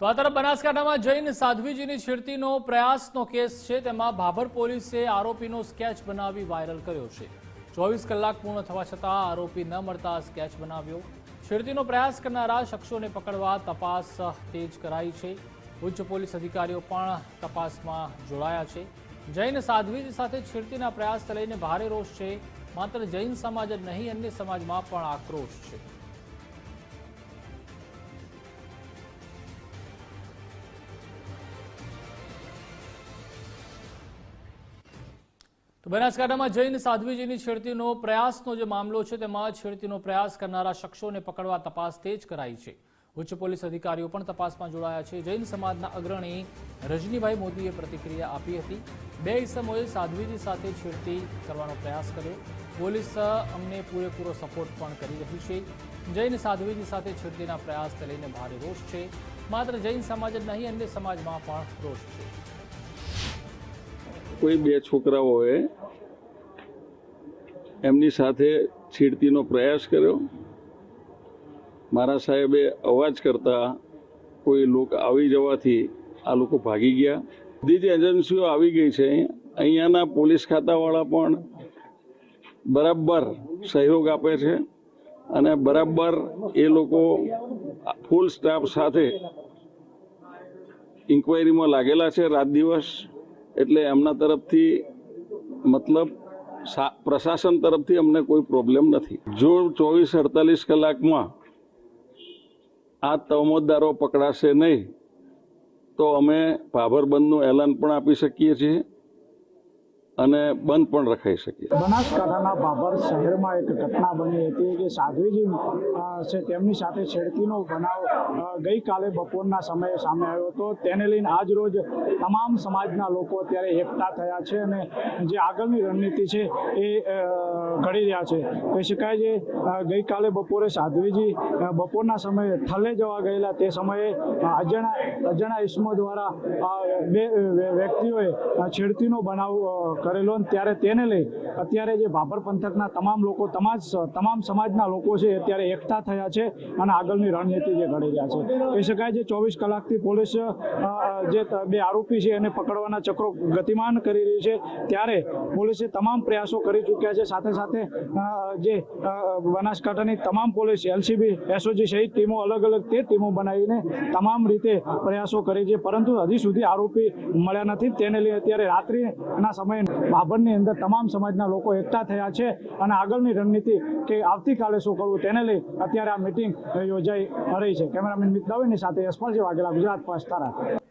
તો બનાસકાંઠામાં જૈન સાધ્વીજીની છેડતીનો પ્રયાસનો કેસ છે. તેમાં ભાભર પોલીસે આરોપીનો સ્કેચ બનાવી વાયરલ કર્યો છે. ચોવીસ કલાક પૂર્ણ થવા છતાં આરોપી ન મળતા સ્કેચ બનાવ્યો. છેડતીનો પ્રયાસ કરનારા શખ્સોને પકડવા તપાસ તેજ કરાઈ છે. ઉચ્ચ પોલીસ અધિકારીઓ પણ તપાસમાં જોડાયા છે. જૈન સાધ્વીજી સાથે છેડતીના પ્રયાસ લઈને ભારે રોષ છે. માત્ર જૈન સમાજ જ નહીં, અન્ય સમાજમાં પણ આક્રોશ છે. બનાસકાંઠામાં જૈન સાધ્વીજીની છેડતીનો પ્રયાસનો જે મામલો છે, તેમાં છેડતીનો પ્રયાસ કરનારા શખ્સોને પકડવા તપાસ તેજ કરાઈ છે. ઉચ્ચ પોલીસ અધિકારીઓ પણ તપાસમાં જોડાયા છે. જૈન સમાજના અગ્રણી રજનીભાઈ મોદીએ પ્રતિક્રિયા આપી હતી. બે ઇસમોએ સાધ્વીજી સાથે છેડતી કરવાનો પ્રયાસ કર્યો. પોલીસ અમને પૂરેપૂરો સપોર્ટ પણ કરી રહી છે. જૈન સાધ્વીજી સાથે છેડતીના પ્રયાસને લઈને ભારે રોષ છે. માત્ર જૈન સમાજ જ નહીં, અન્ય સમાજમાં પણ રોષ છે. કોઈ બે છોકરાઓએ એમની સાથે છેડતીનો પ્રયાસ કર્યો. મારા સાહેબે અવાજ કરતા કોઈ લોક આવી જવાથી આ લોકો ભાગી ગયા. બધી જ એજન્સીઓ આવી ગઈ છે. અહીંયાના પોલીસ ખાતાવાળા પણ બરાબર સહયોગ આપે છે અને બરાબર એ લોકો ફૂલ સ્ટાફ સાથે ઇન્કવાયરીમાં લાગેલા છે. રાત દિવસ એટલે એમના તરફથી મતલબ પ્રશાસન તરફથી અમને કોઈ પ્રોબ્લેમ નથી. જો ચોવીસ અડતાલીસ કલાકમાં આ તમોદારો પકડાશે નહીં, તો અમે ભાભર બંધનું એલાન પણ આપી શકીએ છીએ. અને બંધ પણ રખાઈ શકીએ. બનાસકાંઠાના ભાભર શહેરમાં એક ઘટના બની હતી કે સાધ્વીજી છે, તેમની સાથે છેડતીનો બનાવ ગઈકાલે બપોરના સમયે સામે આવ્યો હતો. તેને લઈને આજ રોજ તમામ સમાજના લોકો અત્યારે એકઠા થયા છે અને જે આગળની રણનીતિ છે એ ઘડી રહ્યા છે. કહી શકાય છે ગઈકાલે બપોરે સાધ્વીજી બપોરના સમયે થલે જવા ગયેલા. તે સમયે અજણા અજાણા ઇસમો દ્વારા બે વ્યક્તિઓએ છેડતીનો બનાવ કરેલો અને ત્યારે તેને લઈ અત્યારે જે ભાભર પંથકના તમામ લોકો, તમામ તમામ સમાજના લોકો છે અત્યારે એકઠા થયા છે અને આગળની રણનીતિ જે ઘડી રહ્યા છે. કહી શકાય છે ચોવીસ કલાકથી પોલીસ જે બે આરોપી છે એને પકડવાના ચક્રો ગતિમાન કરી રહી છે. ત્યારે પોલીસે તમામ પ્રયાસો કરી ચૂક્યા છે. સાથે સાથે જે બનાસકાંઠાની તમામ પોલીસ, એલસીબી, એસઓજી સહિત ટીમો અલગ અલગ તે ટીમો બનાવીને તમામ રીતે પ્રયાસો કરી છે. પરંતુ હજી સુધી આરોપી મળ્યા નથી. તેને લઈ અત્યારે રાત્રિના સમયે બાભરની અંદર તમામ સમાજના લોકો એકઠા થયા છે અને આગળની રણનીતિ કે આવતીકાલે શું કરવું તેને લઈ અત્યારે આ મિટિંગ યોજાઈ રહી છે. કેમેરામેન મિત દવેની સાથે યશપાલજી વાઘેલા, ગુજરાત પાસ તારા